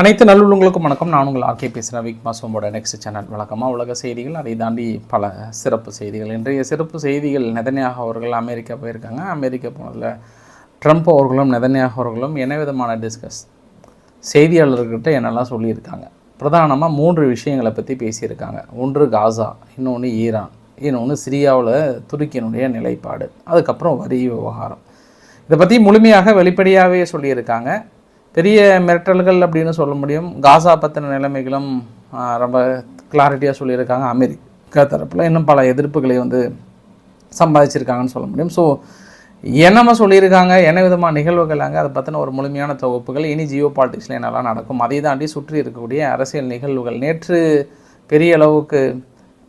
அனைத்து நல்லுள்ளங்களுக்கும் வணக்கம். நான் உங்கள் ஆர்கே பேசுகிறேன் விக் மாசோமோட நெக்ஸ்ட் சேனல் வழக்கமாக உலக செய்திகள் அதை தாண்டி பல சிறப்பு செய்திகள். இன்றைய சிறப்பு செய்திகள் நெதன்யாக அவர்கள் அமெரிக்கா போயிருக்காங்க. அமெரிக்கா போனதில் ட்ரம்ப் அவர்களும் நெதன்யாக அவர்களும் என்ன விதமான டிஸ்கஸ் செய்தியாளர்கிட்ட என்னெல்லாம் சொல்லியிருக்காங்க? பிரதானமாக மூன்று விஷயங்களை பற்றி பேசியிருக்காங்க. ஒன்று காசா இன்னொன்று ஈரான் இன்னொன்று சிரியாவில் துருக்கியினுடைய நிலைப்பாடு அதுக்கப்புறம் வரி விவகாரம். இதை பற்றி முழுமையாக வெளிப்படையாகவே சொல்லியிருக்காங்க. பெரிய மிரட்டல்கள் அப்படின்னு சொல்ல முடியும். காசா பற்றின நிலைமைகளும் ரொம்ப கிளாரிட்டியாக சொல்லியிருக்காங்க. அமெரிக்கா தரப்பில் இன்னும் பல எதிர்ப்புகளை வந்து சம்பாதிச்சிருக்காங்கன்னு சொல்ல முடியும். ஸோ என்னமா சொல்லியிருக்காங்க என்ன விதமான நிகழ்வுகள் அங்கே அதை பற்றின ஒரு முழுமையான தொகுப்புகள். இனி ஜியோ பாலிட்டிக்ஸில் என்னெல்லாம் நடக்கும் அதை தாண்டி சுற்றி இருக்கக்கூடிய அரசியல் நிகழ்வுகள். நேற்று பெரிய அளவுக்கு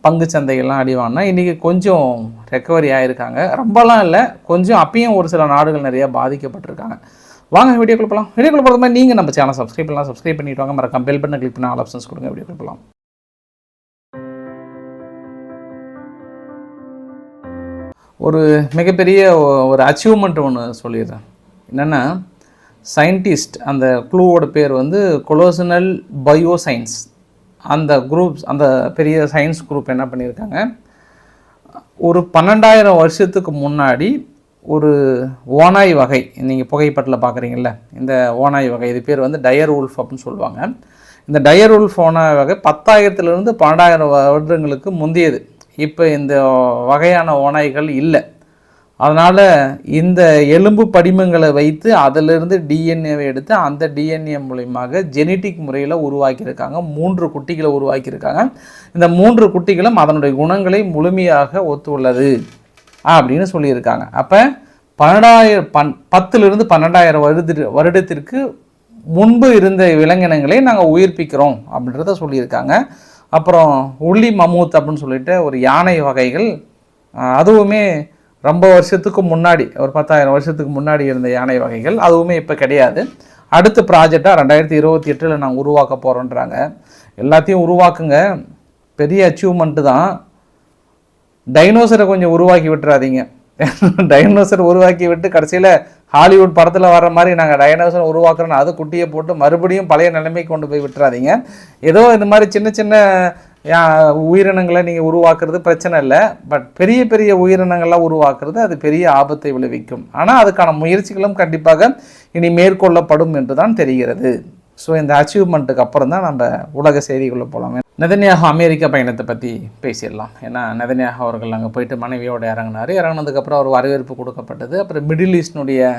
பங்கு சந்தைகள்லாம் அடிவாங்கன்னா இன்றைக்கி கொஞ்சம் ரெக்கவரி ஆகியிருக்காங்க ரொம்பலாம் இல்லை கொஞ்சம் அப்பயும் ஒரு சில நாடுகள் நிறையா பாதிக்கப்பட்டிருக்காங்க. வாங்க வீடியோக்குள்ள போகலாம் வீடியோக்குள்ள போகிற மாதிரி நீங்கள் நம்ம சேனல் சப்ஸ்கிரைப் பண்ணலாம். சப்ஸ்கிரைப் பண்ணிட்டு வாங்க. மறக்காம பெல் பண்ண கிளிக் பண்ண ஆல் ஆப்ஷன்ஸ் கொடுங்க. வீடியோக்குள்ள போகலாம் ஒரு மிகப்பெரிய ஒரு அச்சீவ்மெண்ட் ஒன்று சொல்லிடுறேன். என்னென்னா சயின்டிஸ்ட் அந்த குழுவோட பேர் வந்து கொலோசனல் பயோ சயின்ஸ் அந்த குரூப்ஸ் அந்த பெரிய சயின்ஸ் குரூப் என்ன பண்ணியிருக்காங்க? ஒரு பன்னெண்டாயிரம் வருஷத்துக்கு முன்னாடி ஒரு ஓனாய் வகை நீங்கள் புகைப்பட்டில் பார்க்குறீங்கள்ல இந்த ஓனாய் வகை இது பேர் வந்து டயர் உல்ஃப் அப்படின்னு சொல்லுவாங்க. இந்த டயர் உல்ஃப் ஓனாய் வகை பத்தாயிரத்துலேருந்து பன்னெண்டாயிரம் வருடங்களுக்கு முந்தையது. இப்போ இந்த வகையான ஓனாய்கள் இல்லை. அதனால் இந்த எலும்பு படிமங்களை வைத்து அதிலிருந்து டிஎன்ஏவை எடுத்து அந்த டிஎன்ஏ மூலியமாக ஜெனட்டிக் முறையில் உருவாக்கியிருக்காங்க. மூன்று குட்டிகளை உருவாக்கியிருக்காங்க. இந்த மூன்று குட்டிகளும் அதனுடைய குணங்களை முழுமையாக ஒத்துள்ளது. அப்படின்னு சொல்லியிருக்காங்க. அப்போ பன்னெண்டாயிரம் பன் பத்துலேருந்து பன்னெண்டாயிரம் வருட வருடத்திற்கு முன்பு இருந்த விலங்கினங்களை நாங்கள் உயிர்ப்பிக்கிறோம் அப்படின்றத சொல்லியிருக்காங்க. அப்புறம் உள்ளி மமூத் அப்படின்னு சொல்லிட்டு ஒரு யானை வகைகள் அதுவுமே ரொம்ப வருஷத்துக்கு முன்னாடி ஒரு பத்தாயிரம் வருஷத்துக்கு முன்னாடி இருந்த யானை வகைகள் அதுவுமே இப்போ கிடையாது. அடுத்த ப்ராஜெக்டாக ரெண்டாயிரத்தி இருபத்தி எட்டில் நாங்கள் உருவாக்க போகிறோன்றாங்க எல்லாத்தையும் உருவாக்குங்க. பெரிய அச்சீவ்மெண்ட்டு தான். டைனோசரை கொஞ்சம் உருவாக்கி விட்டுறாதீங்க. டைனோசர் உருவாக்கி விட்டு கடைசியில் ஹாலிவுட் படத்தில் வர மாதிரி நாங்கள் டைனோசர் உருவாக்குறோன்னு அது குட்டியை போட்டு மறுபடியும் பழைய நிலைமைக்கு கொண்டு போய் விட்டுறாதீங்க. ஏதோ இந்த மாதிரி சின்ன சின்ன உயிரினங்களை நீங்கள் உருவாக்குறது பிரச்சனை இல்லை. பட் பெரிய பெரிய உயிரினங்கள்லாம் உருவாக்குறது அது பெரிய ஆபத்தை விளைவிக்கும். ஆனால் அதுக்கான முயற்சிகளும் கண்டிப்பாக இனி மேற்கொள்ளப்படும் என்று தான் தெரிகிறது. ஸோ இந்த அச்சீவ்மெண்ட்டுக்கு அப்புறம் தான் நம்ம உலக செய்திக்குள்ளே போகலாம். நெதன்யாகு அமெரிக்க பயணத்தை பற்றி பேசிடலாம். ஏன்னா நெதன்யாகு அவர்கள் அங்கே போயிட்டு மனைவியோடு இறங்கினார். இறங்கினதுக்கப்புறம் அவர் வரவேற்பு கொடுக்கப்பட்டது. அப்புறம் மிடில் ஈஸ்டினுடைய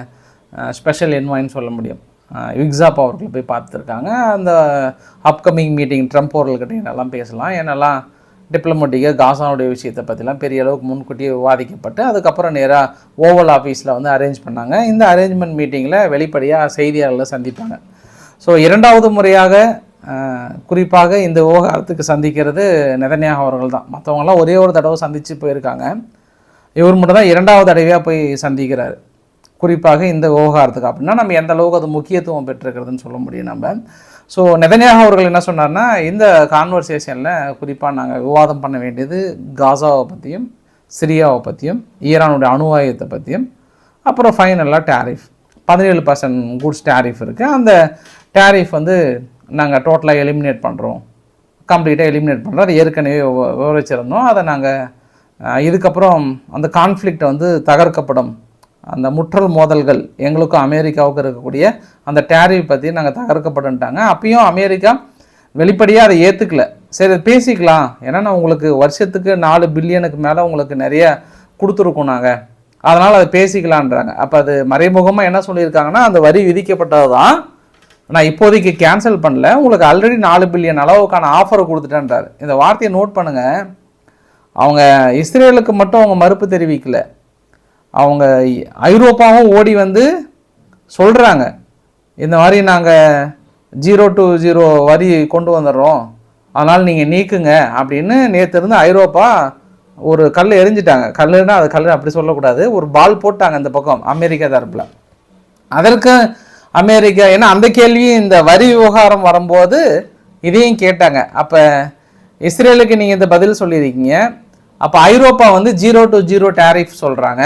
ஸ்பெஷல் என்வாயின்னு சொல்ல முடியும். விக்ஸாப் அவர்களை போய் பார்த்துருக்காங்க. அந்த அப்கமிங் மீட்டிங் ட்ரம்ப் அவர்கள்கிட்ட என்னெல்லாம் பேசலாம். என்னெல்லாம் டிப்ளமேட்டிக்காக காசானுடைய விஷயத்தை பற்றிலாம் பெரிய அளவுக்கு முன்கூட்டியே விவாதிக்கப்பட்டு அதுக்கப்புறம் நேராக ஓவல் ஆஃபீஸில் வந்து அரேஞ்ச் பண்ணாங்க. இந்த அரேஞ்ச்மெண்ட் மீட்டிங்கில் வெளிப்படையாக செய்தியாளர்களை சந்திப்பாங்க. ஸோ இரண்டாவது முறையாக குறிப்பாக இந்த விவகாரத்துக்கு சந்திக்கிறது நிதன்யாக அவர்கள் தான். மற்றவங்களாம் ஒரே ஒரு தடவை சந்தித்து போயிருக்காங்க. இவர் மட்டும் தான் இரண்டாவது தடவையாக போய் சந்திக்கிறார். குறிப்பாக இந்த விவகாரத்துக்கு. அப்படின்னா நம்ம எந்த அளவுக்கு அது முக்கியத்துவம் பெற்றிருக்கிறதுன்னு சொல்ல முடியும் நம்ம. ஸோ நெதன்யாகு அவர்கள் என்ன சொன்னார்னா இந்த கான்வர்சேஷனில் குறிப்பாக நாங்கள் விவாதம் பண்ண வேண்டியது காசாவை பற்றியும் சிரியாவை பற்றியும் ஈரானுடைய அணுவாயத்தை பற்றியும் அப்புறம் ஃபைனலாக டேரிஃப் பதினேழு பர்சன்ட் குட்ஸ் டேரிஃப் இருக்குது அந்த டேரிஃப் வந்து நாங்கள் டோட்டலாக எலிமினேட் பண்ணுறோம் கம்ப்ளீட்டாக எலிமினேட் பண்ணுறோம் அது ஏற்கனவே விவரிச்சிருந்தோம். அதை நாங்கள் இதுக்கப்புறம் அந்த கான்ஃப்ளிக்ட் வந்து தகர்க்கப்படும். அந்த முற்றல் மோதல்கள் எங்களுக்கும் அமெரிக்காவுக்கும் இருக்கக்கூடிய அந்த டேரிஃப் பற்றி நாங்கள் தகர்க்கப்பட்டுட்டாங்க அப்பயும் அமெரிக்கா வெளிப்படையாக அதை ஏற்றுக்கல சரி அதை பேசிக்கலாம். ஏன்னா நான் உங்களுக்கு வருஷத்துக்கு நாலு பில்லியனுக்கு மேலே உங்களுக்கு நிறைய கொடுத்துருக்கோம் நாங்கள் அதனால் அதை பேசிக்கலான்றாங்க அப்போ அது மறைமுகமாக என்ன சொல்லியிருக்காங்கன்னா அந்த வரி விதிக்கப்பட்டது தான் நான் இப்போதைக்கு கேன்சல் பண்ணல. உங்களுக்கு ஆல்ரெடி நாலு பில்லியன் அளவுக்கான ஆஃபரை கொடுத்துட்டேன்றாரு. இந்த வார்த்தையை நோட் பண்ணுங்கள் அவங்க இஸ்ரேலுக்கு மட்டும் அவங்க மறுப்பு தெரிவிக்கல. அவங்க ஐரோப்பாவும் ஓடி வந்து சொல்கிறாங்க இந்த மாதிரி நாங்கள் ஜீரோ டு ஜீரோ வரி கொண்டு வந்துடுறோம். அதனால் நீங்கள் நீக்குங்க அப்படின்னு நேற்று இருந்து ஐரோப்பா ஒரு கல் எரிஞ்சிட்டாங்க. கல்லுன்னா அது கல் அப்படி சொல்லக்கூடாது. ஒரு பால் போட்டாங்க இந்த பக்கம் அமெரிக்கா தரப்பில். அதற்கு அமெரிக்கா ஏன்னா அந்த கேள்வியும் இந்த வரி விவகாரம் வரும்போது இதையும் கேட்டாங்க. அப்போ இஸ்ரேலுக்கு நீங்கள் இந்த பதில் சொல்லியிருக்கீங்க. அப்போ ஐரோப்பா வந்து ஜீரோ டு ஜீரோ டேரிஃப் சொல்கிறாங்க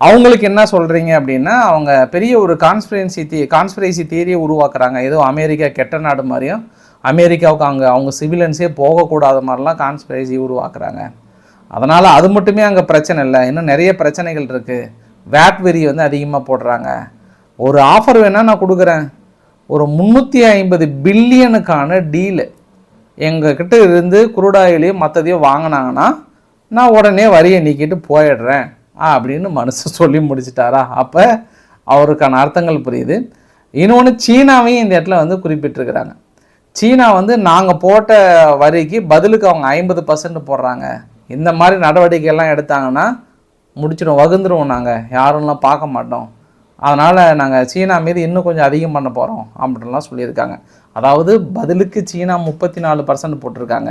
அவங்களுக்கு என்ன சொல்கிறீங்க அப்படின்னா அவங்க பெரிய ஒரு கான்ஸ்பிரன்சி தீ கான்ஸ்பிரன்சி தீரியை உருவாக்குறாங்க. ஏதோ அமெரிக்கா கெட்ட நாடு மாதிரியும் அமெரிக்காவுக்கு அங்கே அவங்க சிவிலன்ஸே போகக்கூடாத மாதிரிலாம் கான்ஸ்பிரசி உருவாக்குறாங்க. அதனால் அது மட்டுமே அங்கே பிரச்சனை இல்லை. இன்னும் நிறைய பிரச்சனைகள் இருக்குது வேட் வெறி வந்து அதிகமாக போடுறாங்க. ஒரு ஆஃபர் வேணால் நான் கொடுக்குறேன். ஒரு முந்நூற்றி ஐம்பது பில்லியனுக்கான டீலு எங்கக்கிட்ட இருந்து குருடாயிலையும் மற்றதையும் வாங்கினாங்கன்னா நான் உடனே வரியை நீக்கிட்டு போயிடுறேன். அப்படின்னு மனுஷன் சொல்லி முடிச்சிட்டாரா? அப்போ அவருக்கான அர்த்தங்கள் புரியுது. இன்னொன்று சீனாவையும் இந்த இடத்துல வந்து குறிப்பிட்டிருக்கிறாங்க. சீனா வந்து நாங்கள் போட்ட வரிக்கு பதிலுக்கு அவங்க ஐம்பது பர்சன்ட் போடுறாங்க. இந்த மாதிரி நடவடிக்கைகள்லாம் எடுத்தாங்கன்னா முடிச்சிடும் வகுந்துருவோம் நாங்கள் யாரும்லாம் பார்க்க மாட்டோம். அதனால் நாங்கள் சீனா மீது இன்னும் கொஞ்சம் அதிகம் பண்ண போகிறோம் அப்படின்லாம் சொல்லியிருக்காங்க. அதாவது பதிலுக்கு சீனா முப்பத்தி நாலு பர்சன்ட் போட்டிருக்காங்க.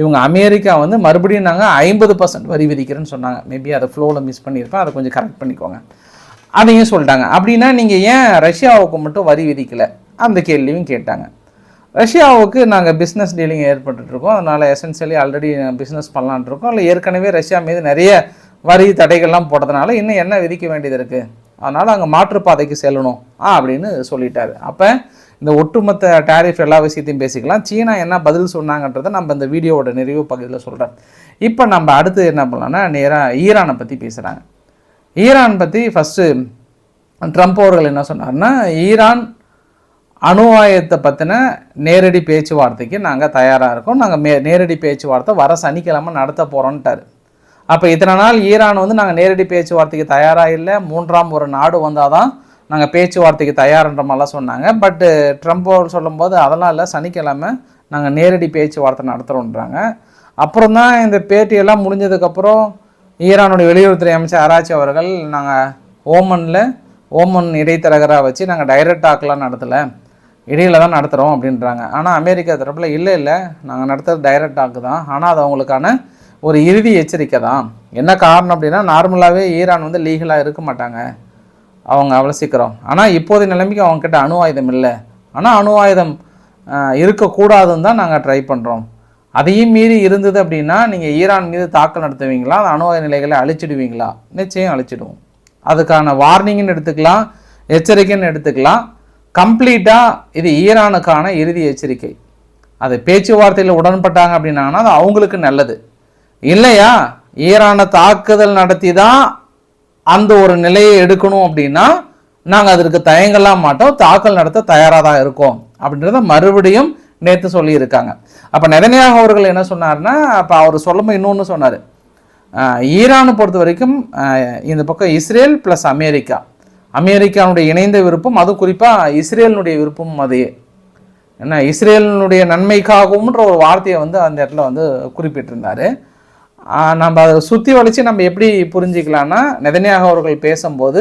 இவங்க அமெரிக்கா வந்து மறுபடியும் நாங்கள் ஐம்பது பர்சன்ட் வரி விதிக்கிறேன்னு சொன்னாங்க. மேபி அதை ஃப்ளோவில் மிஸ் பண்ணியிருப்பேன். அதை கொஞ்சம் கரெக்ட் பண்ணிக்கோங்க. அதையும் சொல்லிட்டாங்க. அப்படின்னா நீங்கள் ஏன் ரஷ்யாவுக்கு மட்டும் வரி விதிக்கலை? அந்த கேள்வியும் கேட்டாங்க. ரஷ்யாவுக்கு நாங்கள் பிஸ்னஸ் டீலிங் ஏற்பட்டுருக்கோம் அதனால் எசென்சியலி ஆல்ரெடி பிஸ்னஸ் பண்ணலான்ட்ருக்கோம் இல்லை ஏற்கனவே ரஷ்யா மீது நிறைய வரி தடைகள்லாம் போட்டதுனால இன்னும் என்ன விதிக்க வேண்டியது இருக்குது அதனால் அங்கே மாற்றுப்பாதைக்கு செல்லணும். ஆ அப்படின்னு சொல்லிட்டாரு. அப்போ இந்த ஒட்டுமொத்த டேரிஃப் எல்லா விஷயத்தையும் பேசிக்கலாம். சீனா என்ன பதில் சொன்னாங்கன்றதை நம்ம இந்த வீடியோவோட நிறைவு பகுதியில் சொல்கிறேன் இப்போ நம்ம அடுத்து என்ன பண்ணலாம்னா நேராக ஈரானை பற்றி பேசுகிறாங்க ஈரான் பற்றி ஃபஸ்ட்டு ட்ரம்ப் அவர்கள் என்ன சொன்னார்னா ஈரான் அணு ஆயத்தை பற்றின நேரடி பேச்சுவார்த்தைக்கு நாங்கள் தயாராக இருக்கோம். நாங்கள் மே நேரடி பேச்சுவார்த்தை வர சனிக்கிழமை நடத்த போகிறோன்ட்டார் அப்போ இத்தனை நாள் ஈரான் வந்து நாங்கள் நேரடி பேச்சுவார்த்தைக்கு தயாராக இல்லை. மூன்றாம் ஒரு நாடு வந்தால் தான் நாங்கள் பேச்சுவார்த்தைக்கு தயார்ன்ற மாதிரிலாம் சொன்னாங்க. பட்டு ட்ரம்ப் அவர் சொல்லும்போது அதெல்லாம் இல்லை சனிக்கிழமை நாங்கள் நேரடி பேச்சுவார்த்தை நடத்துகிறோன்றாங்க அப்புறம் தான் இந்த பேட்டியெல்லாம் முடிஞ்சதுக்கப்புறம் ஈரானுடைய வெளியுறவுத்துறை அமைச்சர் ஆராய்ச்சி அவர்கள் நாங்கள் ஓமனில் ஓமன் இடைத்தரகராக வச்சு நாங்கள் டைரக்ட் டாக்லாம் நடத்தலை. இடையில தான் நடத்துகிறோம் அப்படின்றாங்க. ஆனால் அமெரிக்கா தரப்பில் இல்லை இல்லை. நாங்கள் நடத்துகிறது டைரக்ட் டாக்கு தான். ஆனால் அது அவங்களுக்கான ஒரு இறுதி எச்சரிக்கை தான். என்ன காரணம் அப்படின்னா நார்மலாகவே ஈரான் வந்து லீகலாக இருக்க மாட்டாங்க. அவங்க அவ்வளோ சீக்கிரம். ஆனால் இப்போதைய நிலைமைக்கு அவங்கக்கிட்ட அணு ஆயுதம் இல்லை. ஆனால் அணு ஆயுதம் இருக்கக்கூடாதுன்னு தான் நாங்கள் ட்ரை பண்ணுறோம் அதையும் மீறி இருந்தது அப்படின்னா நீங்கள் ஈரான் மீது தாக்கல் நடத்துவீங்களா? அந்த அணு ஆயுத நிலைகளை அழிச்சிடுவீங்களா? நிச்சயம் அழிச்சிடுவோம். அதுக்கான வார்னிங்னு எடுத்துக்கலாம் எச்சரிக்கைன்னு எடுத்துக்கலாம். கம்ப்ளீட்டாக இது ஈரானுக்கான இறுதி எச்சரிக்கை. அது பேச்சுவார்த்தையில் உடன்பட்டாங்க அப்படின்னாங்கன்னா அது அவங்களுக்கு நல்லது. இல்லையா? ஈரானை தாக்குதல் நடத்தி தான் அந்த ஒரு நிலையை எடுக்கணும் அப்படின்னா நாங்கள் அதற்கு தயங்கலாம் மாட்டோம். தாக்கல் நடத்த தயாராக தான் இருக்கோம் அப்படின்றத மறுபடியும் நேற்று சொல்லியிருக்காங்க. அப்போ நெதனியாக அவர்கள் என்ன சொன்னார்னா அப்போ அவர் சொல்லும்போது இன்னொன்று சொன்னார். ஈரானை பொறுத்த வரைக்கும் இந்த பக்கம் இஸ்ரேல் ப்ளஸ் அமெரிக்கா. அமெரிக்காவுடைய இணைந்த விருப்பம் அது குறிப்பாக இஸ்ரேலினுடைய விருப்பம் அதே. என்ன இஸ்ரேலினுடைய நன்மைக்காகவும்ன்ற ஒரு வார்த்தையை வந்து அந்த இடத்துல வந்து குறிப்பிட்டிருந்தாரு. நம்ம அதை சுற்றி வளைச்சு நம்ம எப்படி புரிஞ்சிக்கலாம்னா நெதனியாக அவர்கள் பேசும்போது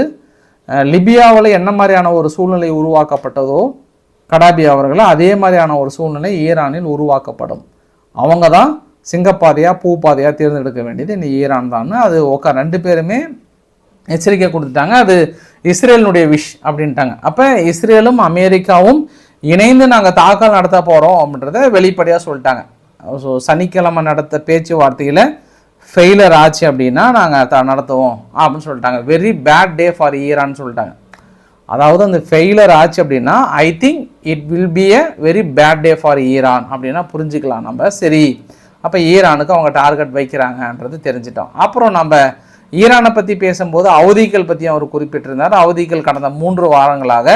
லிபியாவில் என்ன மாதிரியான ஒரு சூழ்நிலை உருவாக்கப்பட்டதோ கடாபி அவர்களோ அதே மாதிரியான ஒரு சூழ்நிலை ஈரானில் உருவாக்கப்படும். அவங்க தான் சிங்கப்பாதையாக பூப்பாதையாக தேர்ந்தெடுக்க வேண்டியது. இந்த ஈரான் தான். அது உக்கா ரெண்டு பேருமே எச்சரிக்கை கொடுத்துட்டாங்க. அது இஸ்ரேலினுடைய விஷ் அப்படின்ட்டாங்க. அப்போ இஸ்ரேலும் அமெரிக்காவும் இணைந்து நாங்கள் தாக்கல் நடத்த போகிறோம் அப்படின்றத வெளிப்படையாக சொல்லிட்டாங்க. ஸோ சனிக்கிழமை நடத்த பேச்சுவார்த்தையில் ஃபெயிலர் ஆச்சு அப்படின்னா நாங்கள் த நடத்துவோம் அப்படின்னு சொல்லிட்டாங்க. வெரி பேட் டே ஃபார் ஈரான்னு சொல்லிட்டாங்க. அதாவது அந்த ஃபெயிலர் ஆச்சு அப்படின்னா I think it will be a very bad day for Iran அப்படின்னா புரிஞ்சுக்கலாம் நம்ம. சரி. அப்போ ஈரானுக்கு அவங்க டார்கெட் வைக்கிறாங்கன்றது தெரிஞ்சிட்டோம். அப்புறம் நம்ம ஈரானை பற்றி பேசும்போது அவதிகள் பற்றி அவர் குறிப்பிட்டிருந்தார். அவதிகள் கடந்த மூன்று வாரங்களாக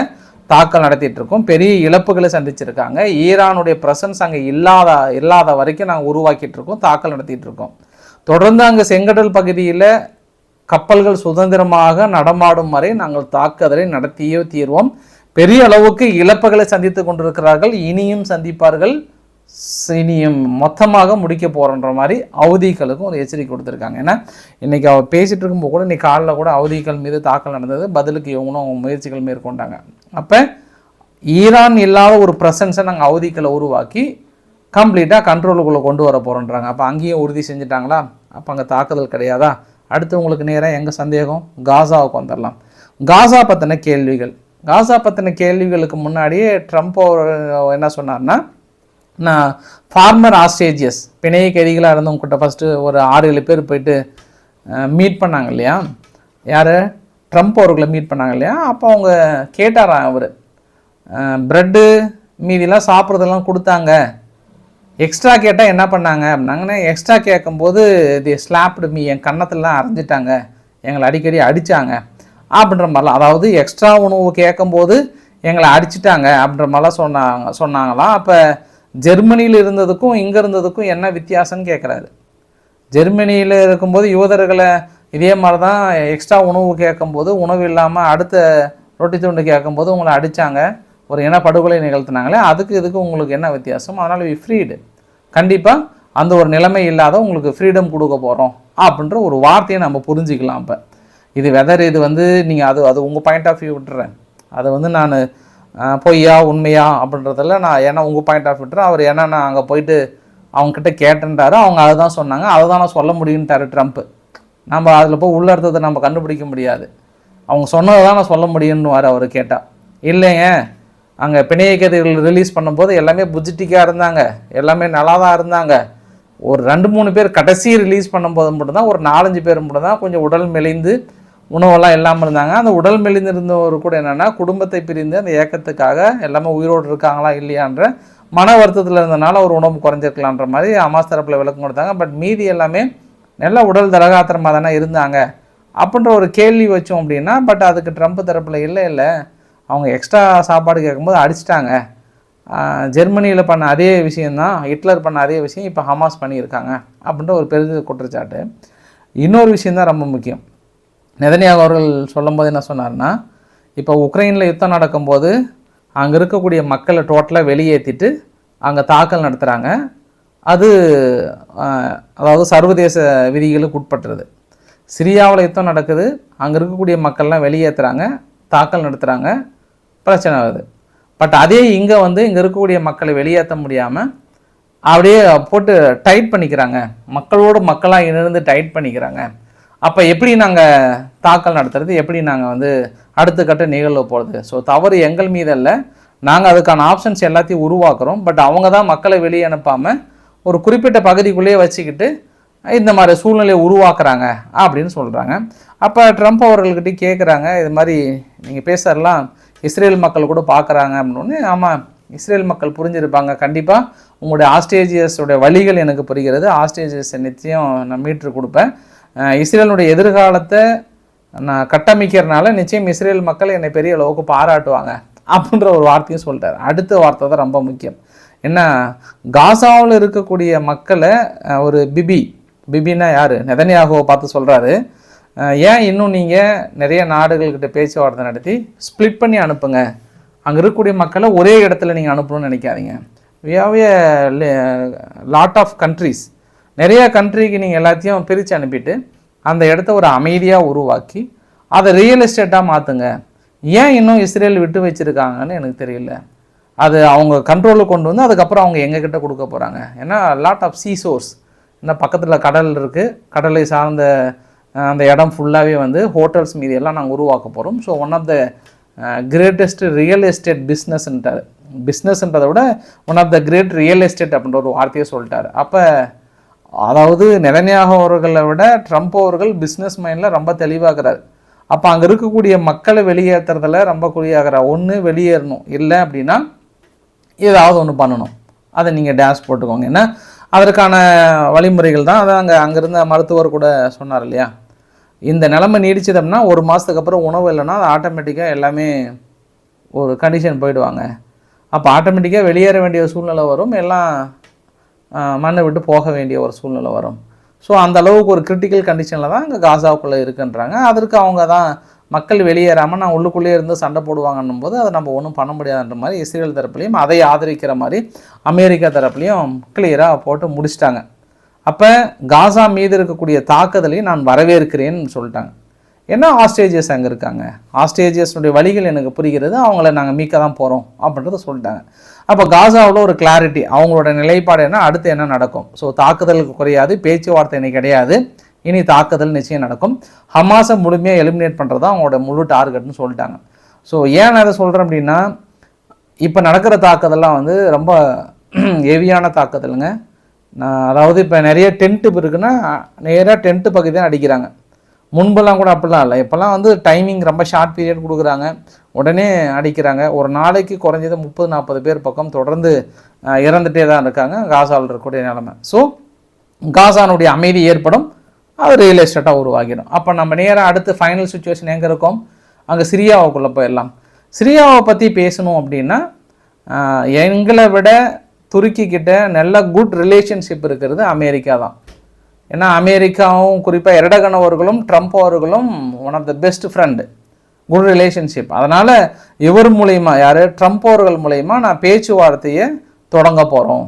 தாக்கல் நடத்திட்டு இருக்கோம். பெரிய இழப்புகளை சந்திச்சிருக்காங்க. ஈரானுடைய பிரசன்ஸ் அங்கே இல்லாத இல்லாத வரைக்கும் நாங்கள் உருவாக்கிட்டு இருக்கோம். தாக்கல் நடத்திட்டு இருக்கோம். தொடர்ந்து அங்கே செங்கடல் பகுதியில் கப்பல்கள் சுதந்திரமாக நடமாடும் வரை நாங்கள் தாக்குதலை நடத்தியே தீர்வோம். பெரிய அளவுக்கு இழப்புகளை சந்தித்து கொண்டிருக்கிறார்கள். இனியும் சந்திப்பார்கள். இனியும் மொத்தமாக முடிக்க போகிறன்ற மாதிரி அவதிகளுக்கும் ஒரு எச்சரிக்கை கொடுத்துருக்காங்க. ஏன்னா இன்றைக்கி அவர் பேசிகிட்டு இருக்கும்போது கூட இன்றைக்கி காலில் கூட அவதிகள் மீது தாக்கல் நடந்தது. பதிலுக்கு இவங்களும் அவங்க முயற்சிகள் மேற்கொண்டாங்க. அப்போ ஈரான் இல்லாத ஒரு ப்ரெசன்ஸை நாங்கள் அவதிகளை உருவாக்கி கம்ப்ளீட்டாக கண்ட்ரோலுக்குள்ளே கொண்டு வர போகிறோன்றாங்க அப்போ அங்கேயும் உறுதி செஞ்சுட்டாங்களா? அப்போ அங்கே தாக்குதல் கிடையாதா? அடுத்து உங்களுக்கு நேராக எங்கள் சந்தேகம்? காசாவுக்கு வந்துடலாம். காசா பற்றின கேள்விகள். காசா பற்றின கேள்விகளுக்கு முன்னாடியே ட்ரம்ப் அவர் என்ன சொன்னார்னா நான் ஃபார்மர் ஆஸ்ட்ரேஜியஸ். பிணைய கைதிகளாக இருந்தவங்க கிட்ட ஃபஸ்ட்டு ஒரு ஆறு ஏழு பேர் போயிட்டு மீட் பண்ணாங்க இல்லையா? யார்? ட்ரம்ப் அவர்களை மீட் பண்ணாங்க இல்லையா? அப்போ அவங்க கேட்டாராம் அவர்? ப்ரெட்டு மீதிலாம் சாப்பிட்றதெல்லாம் கொடுத்தாங்க. எக்ஸ்ட்ரா கேட்டால் என்ன பண்ணாங்க அப்படின்னாங்கன்னா எக்ஸ்ட்ரா கேட்கும்போது தி ஸ்லாப்டு மீ என் கன்னத்துலலாம் அரைஞ்சிட்டாங்க. எங்களை அடிக்கடி அடித்தாங்க அப்படின்ற மாதிரிலாம் அதாவது எக்ஸ்ட்ரா உணவு கேட்கும்போது எங்களை அடிச்சிட்டாங்க அப்படின்ற மாதிரிலாம் சொன்னாங்க சொன்னாங்களாம். அப்போ ஜெர்மனியில் இருந்ததுக்கும் இங்கே இருந்ததுக்கும் என்ன வித்தியாசம்னு கேட்குறாரு ஜெர்மனியில் இருக்கும்போது யூதர்களை இதே மாதிரி தான் எக்ஸ்ட்ரா உணவு கேட்கும்போது உணவு இல்லாமல் அடுத்த ரொட்டி துண்டு கேட்கும்போது உங்களை அடித்தாங்க ஒரு இனப்படுகொலை படுகொலை நிகழ்த்தினாங்களே அதுக்கு இதுக்கு உங்களுக்கு என்ன வித்தியாசம்? அதனால் வி ஃப்ரீடு கண்டிப்பாக அந்த ஒரு நிலைமை இல்லாத உங்களுக்கு ஃப்ரீடம் கொடுக்க போகிறோம் அப்படின்ற ஒரு வார்த்தையை நம்ம புரிஞ்சுக்கலாம் இப்போ. இது வெதர் இது வந்து நீங்கள் அது அது உங்கள் பாயிண்ட் ஆஃப் வியூ விட்டுறேன். அதை வந்து நான் பொய்யா உண்மையா அப்படின்றதில் நான் ஏன்னா உங்கள் பாயிண்ட் ஆஃப் விட்டுறேன். அவர் ஏன்னா நான் அங்கே போயிட்டு அவங்கக்கிட்ட கேட்டேன்ட்டாரு அவங்க அதை தான் சொன்னாங்க. அதை தான் நான் சொல்ல முடியும்ட்டாரு ட்ரம்ப்பு நம்ம அதில் போய் உள்ள நம்ம கண்டுபிடிக்க முடியாது. அவங்க சொன்னதை தான் நான் சொல்ல முடியும்னுவார் அவர் கேட்டால் இல்லைங்க. அங்கே பிணைய கைதிகள் ரிலீஸ் பண்ணும்போது எல்லாமே புஜிட்டிக்காக இருந்தாங்க. எல்லாமே நல்லா தான் இருந்தாங்க. ஒரு ரெண்டு மூணு பேர் கடைசி ரிலீஸ் பண்ணும்போது மட்டும்தான் ஒரு நாலஞ்சு பேர் மட்டும் தான் கொஞ்சம் உடல் மெலிந்து உணவெல்லாம் இல்லாமல் இருந்தாங்க. அந்த உடல் மெலிந்து இருந்தவர் கூட என்னென்னா குடும்பத்தை பிரிந்து அந்த ஏக்கத்துக்காக எல்லாமே உயிரோடு இருக்காங்களா இல்லையான்ற மன வருத்தத்தில் இருந்தனால ஒரு உணவு குறைஞ்சிருக்கலான்ற மாதிரி அமாஸ் தரப்பில் விளக்கம் கொடுத்தாங்க. பட் மீதி எல்லாமே நல்ல உடல் தலகாத்திரமாக தானே இருந்தாங்க. அப்படின்ற ஒரு கேள்வி வச்சோம் அப்படின்னா பட் அதுக்கு ட்ரம்ப் தரப்பில் இல்லை இல்லை. அவங்க எக்ஸ்ட்ரா சாப்பாடு கேட்கும்போது அடிச்சிட்டாங்க. ஜெர்மனியில் பண்ண அதே விஷயந்தான் ஹிட்லர் பண்ண அதே விஷயம் இப்போ ஹமாஸ் பண்ணியிருக்காங்க அப்படின்ற ஒரு பெரிய குற்றச்சாட்டு. இன்னொரு விஷயந்தான் ரொம்ப முக்கியம். நெதனியாக அவர்கள் சொல்லும்போது என்ன சொன்னார்னா இப்போ உக்ரைனில் யுத்தம் நடக்கும்போது அங்கே இருக்கக்கூடிய மக்களை டோட்டலாக வெளியேற்றிட்டு அங்கே தாக்கல் நடத்துகிறாங்க அது அதாவது சர்வதேச விதிகளுக்கு உட்பட்டுறது சிரியாவில் யுத்தம் நடக்குது அங்கே இருக்கக்கூடிய மக்கள்லாம் வெளியேற்றுறாங்க தாக்கல் நடத்துகிறாங்க பிரச்சனை வருது பட் அதே இங்கே வந்து இங்கே இருக்கக்கூடிய மக்களை வெளியேற்ற முடியாமல் அப்படியே போட்டு டைட் பண்ணிக்கிறாங்க. மக்களோடு மக்களாக இணைந்து டைட் பண்ணிக்கிறாங்க. அப்போ எப்படி நாங்கள் தாக்கல் நடத்துறது? எப்படி நாங்கள் வந்து அடுத்த கட்ட நிகழ்வு போகிறது ஸோ தவறு எங்கள் மீது இல்லை நாங்கள் அதுக்கான ஆப்ஷன்ஸ் எல்லாத்தையும் உருவாக்குறோம். பட் அவங்க தான் மக்களை வெளியே அனுப்பாமல் ஒரு குறிப்பிட்ட பகுதிக்குள்ளேயே வச்சுக்கிட்டு இந்த மாதிரி சூழ்நிலையை உருவாக்குறாங்க அப்படின்னு சொல்கிறாங்க அப்போ ட்ரம்ப் அவர்கள்கிட்ட கேட்குறாங்க இது மாதிரி நீங்கள் பேசுறலாம் இஸ்ரேல் மக்கள் கூட பார்க்குறாங்க அப்படின்னு ஆமாம் இஸ்ரேல் மக்கள் புரிஞ்சிருப்பாங்க. கண்டிப்பாக உங்களுடைய ஆஸ்ட்ரேஜியஸோடைய வழிகள் எனக்கு புரிகிறது. ஆஸ்ட்ரேஜியஸை நிச்சயம் நான் மீட்ரு கொடுப்பேன். இஸ்ரேலுடைய எதிர்காலத்தை நான் கட்டமைக்கிறனால நிச்சயம் இஸ்ரேல் மக்கள் என்னை பெரிய அளவுக்கு பாராட்டுவாங்க அப்படின்ற ஒரு வார்த்தையும் சொல்லிட்டார். அடுத்த வார்த்தை தான் ரொம்ப முக்கியம். என்ன காசாவில் இருக்கக்கூடிய மக்களை ஒரு பிபி பிபின்னா யார்? நெதனியாகவை பார்த்து சொல்கிறாரு ஏன் இன்னும் நீங்கள் நிறைய நாடுகள்கிட்ட பேச்சுவார்த்தை நடத்தி ஸ்ப்ளிட் பண்ணி அனுப்புங்க? அங்கே இருக்கக்கூடிய மக்களை ஒரே இடத்துல நீங்கள் அனுப்பணும்னு நினைக்காதீங்க. வி லாட் ஆஃப் கண்ட்ரிஸ் நிறைய கண்ட்ரிக்கு நீங்கள் எல்லாத்தையும் பிரித்து அனுப்பிட்டு அந்த இடத்த ஒரு அமைதியாக உருவாக்கி அதை ரியல் எஸ்டேட்டாக மாற்றுங்க ஏன் இன்னும் இஸ்ரேல் விட்டு வச்சுருக்காங்கன்னு எனக்கு தெரியல. அது அவங்க கண்ட்ரோலுக்கு கொண்டு வந்து அதுக்கப்புறம் அவங்க எங்ககிட்ட கொடுக்க போகிறாங்க ஏன்னா லாட் ஆஃப் சீ சோர்ஸ் இன்னும் பக்கத்தில் கடல் இருக்குது கடலை சார்ந்த அந்த இடம் ஃபுல்லாகவே வந்து ஹோட்டல்ஸ் மீது எல்லாம் நாங்கள் உருவாக்க போகிறோம் so one of the greatest real estate பிஸ்னஸ்ன்றார் பிஸ்னஸ்ன்றதை விட one of the great real estate அப்படின்ற ஒரு வார்த்தையை சொல்லிட்டார். அப்போ அதாவது நிலைமையாக அவர்களை விட ட்ரம்ப் அவர்கள் பிஸ்னஸ் மைண்டில் ரொம்ப தெளிவாகிறார் அப்போ அங்கே இருக்கக்கூடிய மக்களை வெளியேற்றுறதுல ரொம்ப குறியாகிறார் ஒன்று வெளியேறணும். இல்லை அப்படின்னா ஏதாவது ஒன்று பண்ணணும். அதை நீங்கள் டேஷ் போட்டுக்கோங்க. ஏன்னா அதற்கான வழிமுறைகள் தான். அதான் அங்கே அங்கேருந்த மருத்துவர் கூட சொன்னார் இல்லையா? இந்த நிலமை நீடிச்சதம்னா ஒரு மாதத்துக்கு அப்புறம் உணவு இல்லைன்னா அது ஆட்டோமேட்டிக்காக எல்லாமே ஒரு கண்டிஷன் போயிடுவாங்க. அப்போ ஆட்டோமேட்டிக்காக வெளியேற வேண்டிய சூழ்நிலை வரும். எல்லாம் மண்ணை விட்டு போக வேண்டிய ஒரு சூழ்நிலை வரும். ஸோ அந்த அளவுக்கு ஒரு கிரிட்டிக்கல் கண்டிஷனில் தான் இங்கே காசாவுக்குள்ளே இருக்குன்றாங்க. அதற்கு அவங்க தான் மக்கள் வெளியேறாமல் நான் உள்ளுக்குள்ளேயே இருந்து சண்டை போடுவாங்கன்னும் போது அதை நம்ம ஒன்றும் பண்ண முடியாதுன்ற மாதிரி இஸ்ரேல் தரப்புலையும் அதை ஆதரிக்கிற மாதிரி அமெரிக்கா தரப்புலையும் கிளியராக போட்டு முடிச்சிட்டாங்க. அப்போ காசா மீது இருக்கக்கூடிய தாக்குதலையும் நான் வரவேற்கிறேன்னு சொல்லிட்டாங்க. என்ன ஆஸ்ட்ரேஜியஸ் அங்கே இருக்காங்க? ஆஸ்ட்ரேஜியஸ்னுடைய வழிகள் எனக்கு புரிகிறது அவங்கள நாங்கள் மீக்க தான் போகிறோம் அப்படின்றத சொல்லிட்டாங்க. அப்போ காசாவில் ஒரு கிளாரிட்டி அவங்களோட நிலைப்பாடு என்ன? அடுத்து என்ன நடக்கும்? ஸோ தாக்குதலுக்கு குறையாது பேச்சுவார்த்தை இன்னைக்கு கிடையாது. இனி தாக்குதல் நிச்சயம் நடக்கும். ஹமாஸை முழுமையாக எலிமினேட் பண்ணுறது தான் அவங்களோட முழு டார்கெட்னு சொல்லிட்டாங்க. ஸோ ஏன் அதை சொல்கிறேன் அப்படின்னா இப்போ நடக்கிற தாக்குதல்லாம் வந்து ரொம்ப ஹெவியான தாக்குதலுங்க. அதாவது இப்போ நிறைய டென்ட்டு இருக்குன்னா நேராக டென்ட்டு பகுதி தான் அடிக்கிறாங்க. முன்பெல்லாம் கூட அப்படிலாம் இல்லை. இப்போல்லாம் வந்து டைமிங் ரொம்ப ஷார்ட் பீரியட் கொடுக்குறாங்க. உடனே அடிக்கிறாங்க. ஒரு நாளைக்கு குறைஞ்சது முப்பது நாற்பது பேர் பக்கம் தொடர்ந்து இறந்துகிட்டே இறந்துட்டே தான் இருக்காங்க. காசாவில் இருக்கக்கூடிய நிலமை. ஸோ காசானுடைய அமைதி ஏற்படும். அது ரியல் எஸ்டேட்டாக உருவாகிடும். அப்போ நம்ம நேராக அடுத்து ஃபைனல் சுச்சுவேஷன் எங்கே இருக்கோம்? அங்கே சிரியாவுக்குள்ளே போயிடலாம். சிரியாவை பற்றி பேசணும் அப்படின்னா எங்களை விட துருக்கி கிட்ட நல்ல குட் ரிலேஷன்ஷிப் இருக்கிறது அமெரிக்கா தான் ஏன்னா அமெரிக்காவும் குறிப்பாக எரடகன் அவர்களும் ட்ரம்ப் அவர்களும் one of the best friend good relationship அதனால் இவர் மூலயமா யார்? ட்ரம்ப் அவர்கள் மூலயமா நான் பேச்சுவார்த்தையை தொடங்க போகிறோம்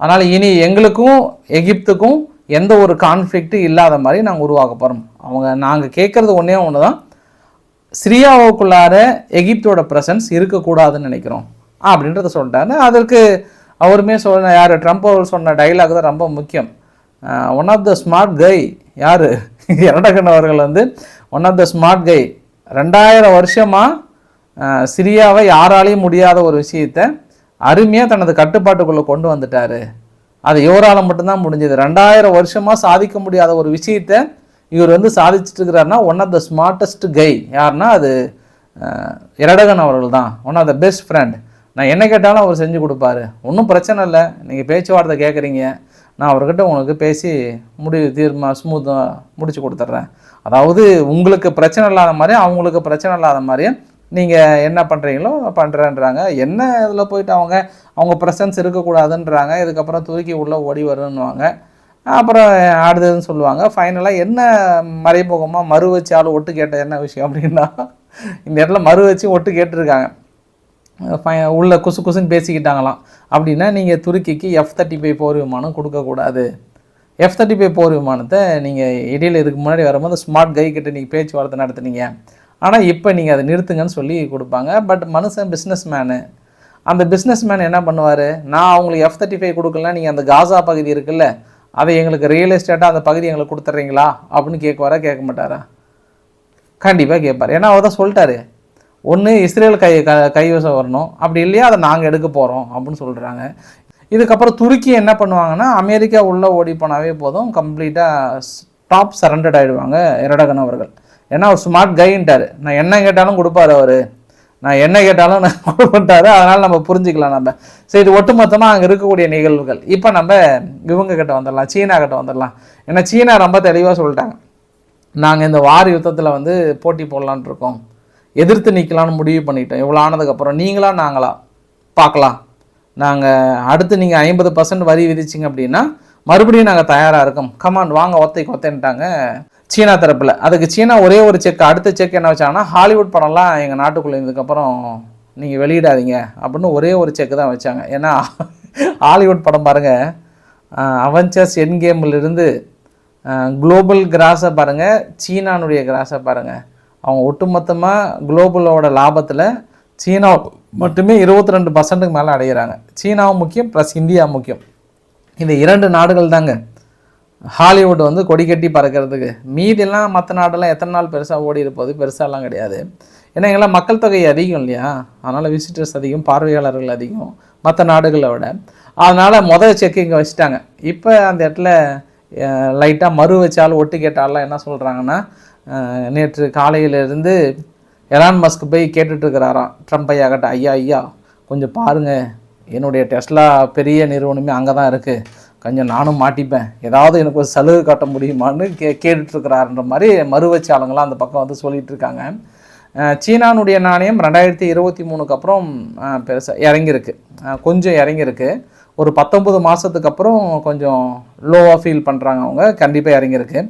அதனால் இனி எங்களுக்கும் எகிப்துக்கும் எந்த ஒரு கான்ஃப்ளிக்ட்டும் இல்லாத மாதிரி நாங்கள் உருவாக்க போகிறோம் அவங்க நாங்கள் கேட்குறது ஒன்றே ஒன்று தான் சிரியாவுக்குள்ளார எகிப்தோட ப்ரெசன்ஸ் இருக்கக்கூடாதுன்னு நினைக்கிறோம். அப்படின்றத சொல்லிட்டாரு. அதற்கு அவருமே சொன்ன யார் ட்ரம்ப் அவர்கள் சொன்ன டைலாக் தான் ரொம்ப முக்கியம். One of the smart guy யார்? இரண்டகன் அவர்கள் வந்து one of the smart guy ரெண்டாயிரம் வருஷமாக சிரியாவை யாராலையும் முடியாத ஒரு விஷயத்தை அருமையாக தனது கட்டுப்பாட்டுக்குள்ளே கொண்டு வந்துட்டார். அது இவரால் மட்டும்தான் முடிஞ்சது. ரெண்டாயிரம் வருஷமாக சாதிக்க முடியாத ஒரு விஷயத்தை இவர் வந்து சாதிச்சுட்டு இருக்கிறாருன்னா one of the smartest guy யாருன்னா அது இரடகன் எரடகன் அவர்கள் தான். One of the best friend நான் என்ன கேட்டாலும் அவர் செஞ்சு கொடுப்பாரு. ஒன்றும் பிரச்சனை இல்லை. நீங்கள் பேச்சுவார்த்தை கேட்குறீங்க நான் அவர்கிட்ட உங்களுக்கு பேசி முடிவு தீர்மா ஸ்மூத்தாக முடிச்சு கொடுத்துட்றேன். அதாவது உங்களுக்கு பிரச்சனை இல்லாத மாதிரி அவங்களுக்கு பிரச்சனை இல்லாத மாதிரியும் நீங்கள் என்ன பண்ணுறீங்களோ பண்ணுறேன்றாங்க என்ன இதில் போயிட்டு அவங்க அவங்க ப்ரெசன்ஸ் இருக்கக்கூடாதுன்றாங்க. இதுக்கப்புறம் துருக்கி உள்ளே ஓடி வருன்னுவாங்க. அப்புறம் ஆடுதுன்னு சொல்லுவாங்க. ஃபைனலாக என்ன மறைமுகமாக மறு வச்சு ஆள் ஒட்டு கேட்ட என்ன விஷயம் அப்படின்னா இந்த இடத்துல மறு வச்சு ஒட்டு கேட்டிருக்காங்க. உள்ள குசு குசுன்னு பேசிக்கிட்டாங்களாம். அப்படின்னா நீங்கள் துருக்கிக்கு எஃப் தேர்ட்டி ஃபைவ் போர் விமானம் கொடுக்கக்கூடாது எஃப் தேர்ட்டி ஃபைவ் போர் விமானத்தை நீங்கள் இடையில இதுக்கு முன்னாடி வரும்போது ஸ்மார்ட் கை கிட்ட நீங்கள் பேச்சுவார்த்தை நடத்துனீங்க. ஆனால் இப்போ நீங்கள் அதை நிறுத்துங்கன்னு சொல்லி கொடுப்பாங்க. பட் மனுஷன் பிஸ்னஸ் மேனு அந்த பிஸ்னஸ் மேன் என்ன பண்ணுவார்? நான் அவங்களுக்கு எஃப் தேர்ட்டி ஃபைவ் கொடுக்கலாம் நீங்கள் அந்த காசா பகுதி இருக்குல்ல அதை எங்களுக்கு ரியல் எஸ்டேட்டாக அந்த பகுதி எங்களுக்கு கொடுத்துட்றீங்களா அப்படின்னு கேட்குவாரா கேட்க மாட்டாரா? கண்டிப்பாக கேட்பார். ஏன்னா அவர் தான் சொல்லிட்டாரு. ஒன்று இஸ்ரேல் கை க கைவசம் வரணும். அப்படி இல்லையா? அதை நாங்கள் எடுக்க போகிறோம் அப்படின்னு சொல்கிறாங்க இதுக்கப்புறம் துருக்கி என்ன பண்ணுவாங்கன்னா அமெரிக்கா உள்ளே ஓடி போனாவே போதும் கம்ப்ளீட்டாக ஸ்டாப் சரண்டட் ஆகிடுவாங்க இரடகன் அவர்கள். ஏன்னா அவர் ஸ்மார்ட் கைன்ட்டார் நான் என்ன கேட்டாலும் கொடுப்பாரு அவர். நான் என்ன கேட்டாலும் நான் பண்ணிட்டார் அதனால் நம்ம புரிஞ்சுக்கலாம் நம்ம. சரி இது ஒட்டுமொத்தமாக அங்கே இருக்கக்கூடிய நிகழ்வுகள். இப்போ நம்ம இவங்க கிட்ட வந்துடலாம் சீனா கிட்ட வந்துடலாம். ஏன்னா சீனா ரொம்ப தெளிவாக சொல்லிட்டாங்க. நாங்கள் இந்த வார் யுத்தத்தில் வந்து போட்டி போடலான் இருக்கோம். எதிர்த்து நிற்கலான்னு முடிவு பண்ணிட்டோம். இவ்வளோ ஆனதுக்கப்புறம் நீங்களா நாங்களா? பார்க்கலாம். நாங்கள் அடுத்து நீங்கள் ஐம்பது பர்சன்ட் வரி விதிச்சிங்க அப்படின்னா மறுபடியும் நாங்கள் தயாராக இருக்கோம். கமாண்ட் வாங்க ஒத்தைக்கு ஒத்தைன்ட்டாங்க சீனா தரப்பில். அதுக்கு சீனா ஒரே ஒரு செக் அடுத்த செக் என்ன வச்சாங்கன்னா ஹாலிவுட் படம்லாம் எங்கள் நாட்டுக்குள்ளே இருந்ததுக்கப்புறம் நீங்கள் வெளியிடாதீங்க அப்படின்னு ஒரே ஒரு செக் தான் வச்சாங்க. ஏன்னா ஹாலிவுட் படம் பாருங்கள் அவெஞ்சர்ஸ் என் கேம்லேருந்து குளோபல் கிராஸை பாருங்கள் சீனானுடைய கிராஸை பாருங்கள் அவங்க ஒட்டுமொத்தமாக குளோபலோட லாபத்தில் சீனா மட்டுமே இருபத்தி ரெண்டு பர்சன்ட்டுக்கு மேலே அடைகிறாங்க சீனாவும் முக்கியம் ப்ளஸ் இந்தியா முக்கியம். இந்த இரண்டு நாடுகள் தாங்க. ஹாலிவுட் வந்து கொடி கட்டி பறக்கிறதுக்கு. மீதியெல்லாம் மற்ற நாடெல்லாம் எத்தனை நாள் பெருசாக ஓடி இருப்பது? பெருசாலாம் கிடையாது. ஏன்னா எங்கெல்லாம் மக்கள் தொகை அதிகம் இல்லையா? அதனால் விசிட்டர்ஸ் அதிகம் பார்வையாளர்கள் அதிகம் மற்ற நாடுகளை விட. அதனால் முதல் செக் இங்கே வச்சுட்டாங்க. இப்போ அந்த இடத்துல லைட்டாக மறு வச்சாலும் ஒட்டு கேட்டாலாம் என்ன சொல்கிறாங்கன்னா நேற்று காலையிலேருந்து எலான் மஸ்க் போய் கேட்டுட்ருக்கிறாராம் ட்ரம்ப் ஐயா கட்ட ஐயா ஐயா கொஞ்சம் பாருங்கள் என்னுடைய டெஸ்லா பெரிய நிறுவனமே அங்கே தான் இருக்குது கொஞ்சம் நானும் மாட்டிப்பேன். ஏதாவது எனக்கு ஒரு சலுகை காட்ட முடியுமான்னு கே கேட்டுட்ருக்கிறாருன்ற மாதிரி மறு வச்ச ஆளுங்களாம் அந்த பக்கம் வந்து சொல்லிகிட்டு இருக்காங்க சீனானுடைய நாணயம் ரெண்டாயிரத்தி இருபத்தி மூணுக்கு அப்புறம் பெருசாக இறங்கியிருக்கு. கொஞ்சம் இறங்கியிருக்கு. ஒரு பத்தொம்பது மாதத்துக்கு அப்புறம் கொஞ்சம் லோவாக ஃபீல் பண்ணுறாங்க அவங்க. கண்டிப்பாக இறங்கியிருக்கு.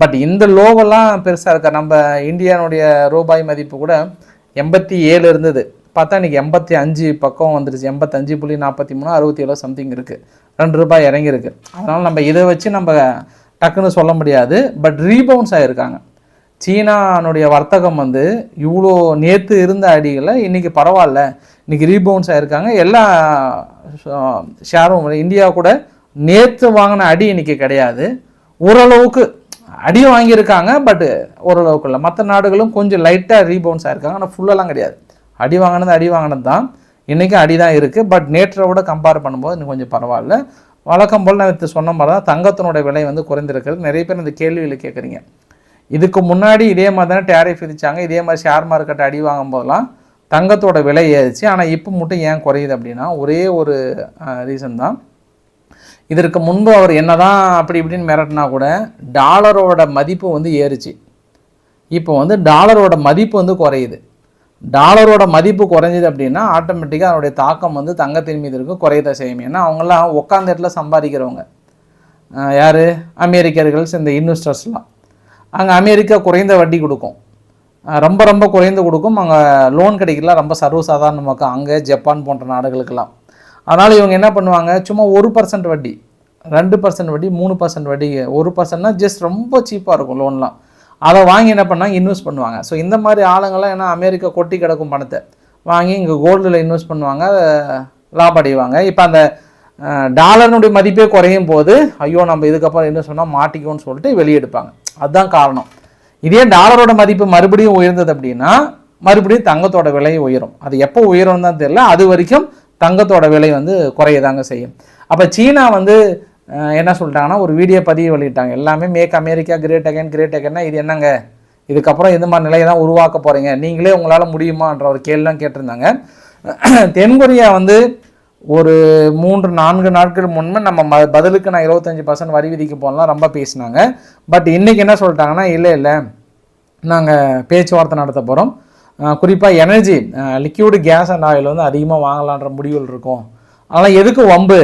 பட் இந்த லோவெல்லாம் பெருசாக இருக்கா? நம்ம இந்தியானுடைய ரூபாய் மதிப்பு கூட எண்பத்தி ஏழு இருந்தது. பார்த்தா இன்றைக்கி எண்பத்தி அஞ்சு பக்கம் வந்துருச்சு. எண்பத்தஞ்சு புள்ளி நாற்பத்தி மூணு அறுபத்தி ஏழு சம்திங் இருக்குது ரெண்டு ரூபாய் இறங்கியிருக்கு. அதனால் நம்ம இதை வச்சு நம்ம டக்குன்னு சொல்ல முடியாது. பட் ரீபவுன்ஸ் ஆகியிருக்காங்க சீனானுடைய வர்த்தகம் வந்து இவ்வளோ நேற்று இருந்த அடிகளை இன்றைக்கி பரவாயில்ல. இன்றைக்கி ரீபவுன்ஸ் ஆகிருக்காங்க எல்லா ஷேரும் இந்தியா கூட நேற்று வாங்கின அடி இன்றைக்கி கிடையாது. ஓரளவுக்கு அடி வாங்கியிருக்காங்க பட் ஓரளவுக்கு இல்லை. மற்ற நாடுகளும் கொஞ்சம் லைட்டாக ரீபவுன்ஸ் ஆகிருக்காங்க ஆனால் ஃபுல்லெல்லாம் கிடையாது. அடி வாங்கினது அடி வாங்கினது தான். இன்றைக்கும் அடி தான் இருக்குது பட் நேற்றை விட கம்பேர் பண்ணும்போது இன்னும் கொஞ்சம் பரவாயில்ல. வழக்கம் போல் நான் சொன்ன மாதிரி தான் தங்கத்தினோட விலை வந்து குறைந்திருக்கிறது. நிறைய பேர் இந்த கேள்வியில் கேட்குறீங்க. இதுக்கு முன்னாடி இதே மாதிரி தானே டேரிஃப் விதிச்சாங்க. இதே மாதிரி ஷேர் மார்க்கெட் அடி வாங்கும் போதெல்லாம் தங்கத்தோட விலை ஏறிச்சு. ஆனால் இப்போ மட்டும் ஏன் குறையுது அப்படின்னா ஒரே ஒரு ரீசன் தான். இதற்கு முன்பு அவர் என்னதான் அப்படி இப்படின்னு மிரட்டினா கூட டாலரோட மதிப்பு வந்து ஏறுச்சு. இப்போ வந்து டாலரோட மதிப்பு வந்து குறையுது. டாலரோட மதிப்பு குறைஞ்சிது அப்படின்னா ஆட்டோமேட்டிக்காக அதனுடைய தாக்கம் வந்து தங்கத்தின் மீது இருக்கும் குறையத செய்யும். ஏன்னா அவங்கெல்லாம் உட்காந்த இடத்துல சம்பாதிக்கிறவங்க. யார்? அமெரிக்கர்கள் இந்த இன்வெஸ்டர்ஸ்லாம் அங்கே அமெரிக்கா குறைந்த வட்டி கொடுக்கும். ரொம்ப ரொம்ப குறைந்து கொடுக்கும். அங்கே லோன் கிடைக்கல ரொம்ப சர்வசாதாரணமாக்கு அங்கே ஜப்பான் போன்ற நாடுகளுக்கெல்லாம். அதனால் இவங்க என்ன பண்ணுவாங்க? சும்மா ஒரு பர்சன்ட் வட்டி. ரெண்டு பர்சன்ட் வட்டி மூணு பர்சன்ட் வட்டி. ஒரு பர்சன்ட்னா ஜஸ்ட் ரொம்ப சீப்பாக இருக்கும் லோன்லாம் அதை வாங்கி என்ன பண்ணால் இன்வெஸ்ட் பண்ணுவாங்க. ஸோ இந்த மாதிரி ஆளுங்கள்லாம் ஏன்னா அமெரிக்கா கொட்டி கிடக்கும் பணத்தை வாங்கி இங்கே கோல்டில் இன்வெஸ்ட் பண்ணுவாங்க. லாபம் அடைவாங்க. இப்போ அந்த டாலர்னுடைய டாலரினுடைய மதிப்பே குறையும் போது ஐயோ நம்ம இதுக்கப்புறம் என்ன சொன்னால் மாட்டிக்கும்னு சொல்லிட்டு வெளியெடுப்பாங்க. அதுதான் காரணம். இதே டாலரோட மதிப்பு மறுபடியும் உயர்ந்தது அப்படின்னா மறுபடியும் தங்கத்தோட விலை உயரும். அது எப்போ உயரும் தான் தெரியல. அது வரைக்கும் தங்கத்தோட விலை வந்து குறையதாங்க செய்யும். அப்போ சீனா வந்து என்ன சொல்லிட்டாங்கன்னா ஒரு வீடியோ பதிவு வெளியிட்டாங்க. எல்லாமே make America great again great அகைன்னா இது என்னங்க? இதுக்கப்புறம் இந்த மாதிரி நிலையை தான் உருவாக்க போகிறீங்க நீங்களே உங்களால் முடியுமான்ற ஒரு கேள்விலாம் கேட்டிருந்தாங்க. தென்கொரியா வந்து ஒரு மூன்று நான்கு நாட்கள் முன்பு நம்ம ம பதிலுக்கு நான் இருபத்தஞ்சி பர்சன்ட் வரி விதிக்க போகலாம் ரொம்ப பேசினாங்க. பட் இன்றைக்கி என்ன சொல்லிட்டாங்கன்னா இல்லை இல்லை. நாங்கள் பேச்சுவார்த்தை நடத்த போகிறோம் குறிப்பாக energy liquid gas and oil வந்து அதிகமாக வாங்கலான்ற முடிவுகள் இருக்கும். ஆனால் எதுக்கு வம்பு?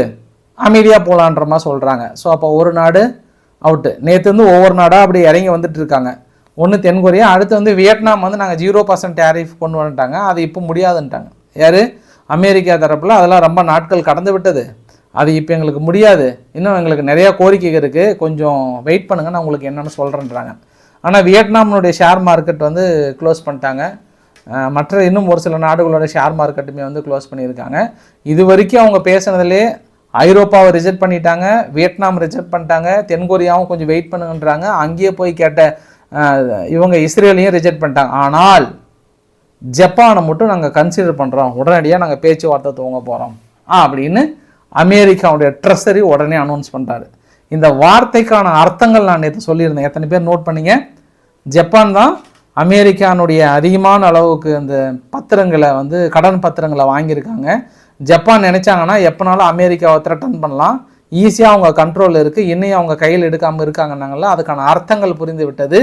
அமைதியாக போகலான்ற மாதிரி சொல்கிறாங்க ஸோ அப்போ ஒரு நாடு அவுட்டு நேற்று வந்து ஒவ்வொரு நாடாக அப்படி இறங்கி வந்துட்டு இருக்காங்க. ஒன்று தென்கொரியா அடுத்து வந்து வியட்நாம் வந்து நாங்கள் ஜீரோ பர்சன்ட் டேரிஃப் கொண்டு வந்துட்டாங்க. அது இப்போ முடியாதுன்ட்டாங்க. யார்? அமெரிக்கா தரப்பில். அதெல்லாம் ரொம்ப நாட்கள் கடந்து விட்டது. அது இப்போ எங்களுக்கு முடியாது. இன்னும் எங்களுக்கு நிறையா கோரிக்கைகள் இருக்குது கொஞ்சம் வெயிட் பண்ணுங்க. நான் உங்களுக்கு என்னென்னு சொல்கிறேன்றாங்க ஆனால் வியட்நாமினுடைய ஷேர் மார்க்கெட் வந்து க்ளோஸ் பண்ணிட்டாங்க. மற்ற இன்னும் ஒரு சில நாடுகளோட ஷேர் மார்க்கெட்டுமே வந்து க்ளோஸ் பண்ணியிருக்காங்க. இது வரைக்கும் அவங்க பேசுனதுலேயே ஐரோப்பாவை ரிஜெக்ட் பண்ணிட்டாங்க வியட்நாம் ரிஜெக்ட் பண்ணிட்டாங்க தென்கொரியாவும் கொஞ்சம் வெயிட் பண்ணுங்கன்றாங்க. அங்கேயே போய் கேட்ட இவங்க இஸ்ரேலையும் ரிஜெக்ட் பண்ணிட்டாங்க. ஆனால் ஜப்பானை மட்டும் நாங்கள் கன்சிடர் பண்ணுறோம் உடனடியாக நாங்கள் பேச்சுவார்த்தை துவங்க போகிறோம் ஆ அப்படின்னு அமெரிக்காவுடைய ட்ரெஸரி உடனே அனௌன்ஸ் பண்ணிட்டாரு இந்த வார்த்தைக்கான அர்த்தங்கள் நான் நேற்று சொல்லியிருந்தேன். எத்தனை பேர் நோட் பண்ணீங்க? ஜப்பான் தான் அமெரிக்கானுடைய அதிகமான அளவுக்கு அந்த பத்திரங்களை வந்து கடன் பத்திரங்களை வாங்கியிருக்காங்க. ஜப்பான் நினைச்சாங்கன்னா எப்போனாலும் அமெரிக்காவை த்ரெட்டன் பண்ணலாம். ஈஸியாக அவங்க கண்ட்ரோல் இருக்குது இன்னும் அவங்க கையில் எடுக்காமல் இருக்காங்கன்னாங்கல்ல அதுக்கான அர்த்தங்கள் புரிந்து விட்டது.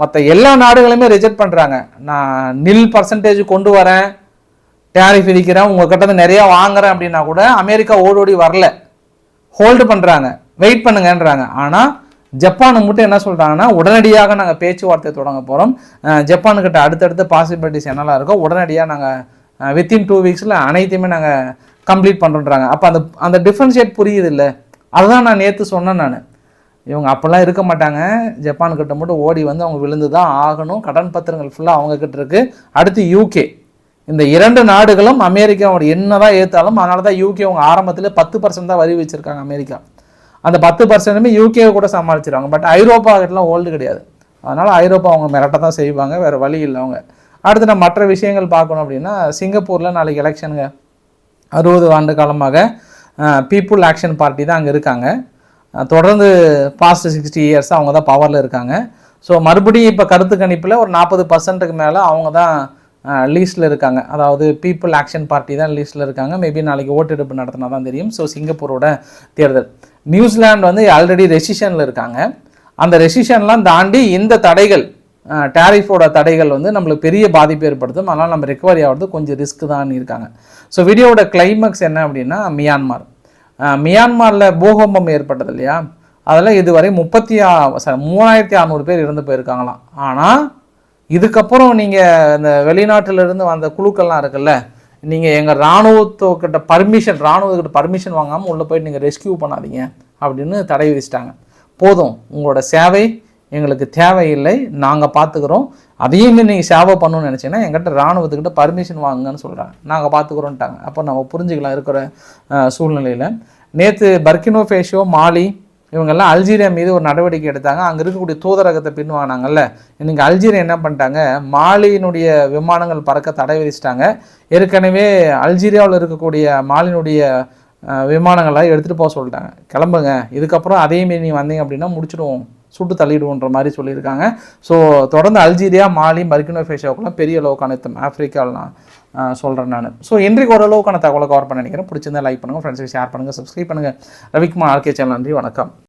மற்ற எல்லா நாடுகளுமே ரிஜெக்ட் பண்ணுறாங்க நான் நில் பர்சன்டேஜ் கொண்டு வரேன். டேரிஃப் விதிக்கிறேன். உங்ககிட்ட நிறையா வாங்குறேன் அப்படின்னா கூட அமெரிக்கா ஓடோடி வரல. ஹோல்டு பண்ணுறாங்க வெயிட் பண்ணுங்கன்றாங்க. ஆனால் ஜப்பானை மட்டும் என்ன சொல்கிறாங்கன்னா உடனடியாக நாங்கள் பேச்சுவார்த்தை தொடங்க போகிறோம் ஜப்பானுக்கிட்ட அடுத்தடுத்த பாசிபிலிட்டிஸ் என்னெல்லாம் இருக்கோ உடனடியாக நாங்கள் வித்தின் டூ வீக்ஸில் அனைத்தையுமே நாங்கள் கம்ப்ளீட் பண்ணுறாங்க அப்போ அந்த அந்த டிஃப்ரென்ஷியேட் புரியுது இல்லை அதுதான் நான் நேற்று சொன்னேன் நான். இவங்க அப்போல்லாம் இருக்க மாட்டாங்க. ஜப்பான்கிட்ட மட்டும் ஓடி வந்து அவங்க விழுந்து தான் ஆகணும். கடன் பத்திரங்கள் ஃபுல்லாக அவங்கக்கிட்ட இருக்குது அடுத்து யூகே இந்த இரண்டு நாடுகளும் அமெரிக்காவோட என்னதான் ஏற்றாலும் அதனால தான் யூகே அவங்க ஆரம்பத்தில் பத்து பர்சன்ட் தான் வரி வச்சுருக்காங்க அமெரிக்கா. அந்த பத்து பர்சன்ட்டுமே யூகேவை கூட சமாளிச்சிருவாங்க. பட் ஐரோப்பா கிட்டலாம் ஓல்டு கிடையாது. அதனால் ஐரோப்பா அவங்க மிரட்ட தான் செய்வாங்க. வேறு வழி இல்லை அவங்க. அடுத்து நம்ம மற்ற விஷயங்கள் பார்க்கணும் அப்படின்னா சிங்கப்பூரில் நாளைக்கு எலெக்ஷனுங்க அறுபது ஆண்டு காலமாக பீப்புள் ஆக்ஷன் பார்ட்டி தான் அங்கே இருக்காங்க. தொடர்ந்து பாஸ்ட் சிக்ஸ்டி இயர்ஸ் அவங்க தான் பவரில் இருக்காங்க. ஸோ மறுபடியும் இப்போ கருத்து கணிப்பில் ஒரு நாற்பது பர்சன்ட்டுக்கு மேலே அவங்க தான் லீஸ்டில் இருக்காங்க. அதாவது பீப்புள் ஆக்ஷன் பார்ட்டி தான் லீஸ்டில் இருக்காங்க. மேபி நாளைக்கு ஓட்டெடுப்பு நடத்தினா தான் தெரியும். ஸோ சிங்கப்பூரோட தேர்தல். நியூசிலாந்து வந்து ஆல்ரெடி ரெசிஷனில் இருக்காங்க. அந்த ரெசிஷன்லாம் தாண்டி இந்த தடைகள் டேரிஃபோட தடைகள் வந்து நம்மளுக்கு பெரிய பாதிப்பு ஏற்படுத்தும். அதனால் நம்ம ரெக்கவரி ஆகிறது கொஞ்சம் ரிஸ்க் தான் இருக்காங்க. ஸோ வீடியோவோட கிளைமேக்ஸ் என்ன அப்படின்னா மியான்மார். மியான்மாரில் பூகம்பம் ஏற்பட்டது இல்லையா? அதில் இதுவரை முப்பத்தி ஆ மூவாயிரத்தி அறநூறு பேர் இறந்து போயிருக்காங்களாம். ஆனால் இதுக்கப்புறம் நீங்கள் இந்த வெளிநாட்டிலிருந்து வந்த குழுக்கள்லாம் இருக்குல்ல நீங்கள் எங்கள் இராணுவத்துக்கிட்ட பர்மிஷன் இராணுவத்துக்கிட்ட பர்மிஷன் வாங்காமல் உள்ளே போயிட்டு நீங்கள் ரெஸ்கியூ பண்ணாதீங்க அப்படின்னு தடை விதிச்சிட்டாங்க. போதும் உங்களோட சேவை எங்களுக்கு தேவையில்லை நாங்கள் பார்த்துக்குறோம் அதையுமே நீங்கள் சேவை பண்ணணும்னு நினச்சிங்கன்னா எங்கிட்ட இராணுவத்துக்கிட்ட பர்மிஷன் வாங்குங்கன்னு சொல்கிறாங்க நாங்கள் பார்த்துக்குறோன்ட்டாங்க அப்போ நம்ம புரிஞ்சுக்கலாம் இருக்கிற சூழ்நிலையில். நேற்று பர்கினோ ஃபேஷோ மாலி இவங்கெல்லாம் அல்ஜீரியா மீது ஒரு நடவடிக்கை எடுத்தாங்க. அங்கே இருக்கக்கூடிய தூதரகத்தை பின்வாங்கினாங்கல்ல. இன்னைக்கு அல்ஜீரியா என்ன பண்ணிட்டாங்க? மாலியினுடைய விமானங்கள் பறக்க தடை விதிச்சிட்டாங்க. ஏற்கனவே அல்ஜீரியாவில் இருக்கக்கூடிய மாலினுடைய அஹ், விமானங்களை எடுத்துகிட்டு போக சொல்லிட்டாங்க. கிளம்புங்க. இதுக்கப்புறம் அதேமாரி நீ வந்தீங்க அப்படின்னா முடிச்சிடுவோம். சுட்டு தள்ளிடுவோன்ற மாதிரி சொல்லியிருக்காங்க. ஸோ தொடர்ந்து அல்ஜீரியா மாலி மர்கினோ ஃபேஷாவுக்குலாம் பெரிய அளவுக்கான யுத்தம் ஆஃப்ரிக்காவில் நான் சொல்கிறேன் நான். ஸோ இன்றைக்கு ஓரளவுக்கான தகவலை கவர் பண்ண நினைக்கிறேன். பிடிச்சிருந்தா லைக் பண்ணுங்கள் ஃப்ரெண்ட்ஸுக்கு ஷேர் பண்ணுங்கள் சப்ஸ்கிரைப் பண்ணுங்கள் ரவிக்குமார் ஆர்கே சேனல் நன்றி வணக்கம்.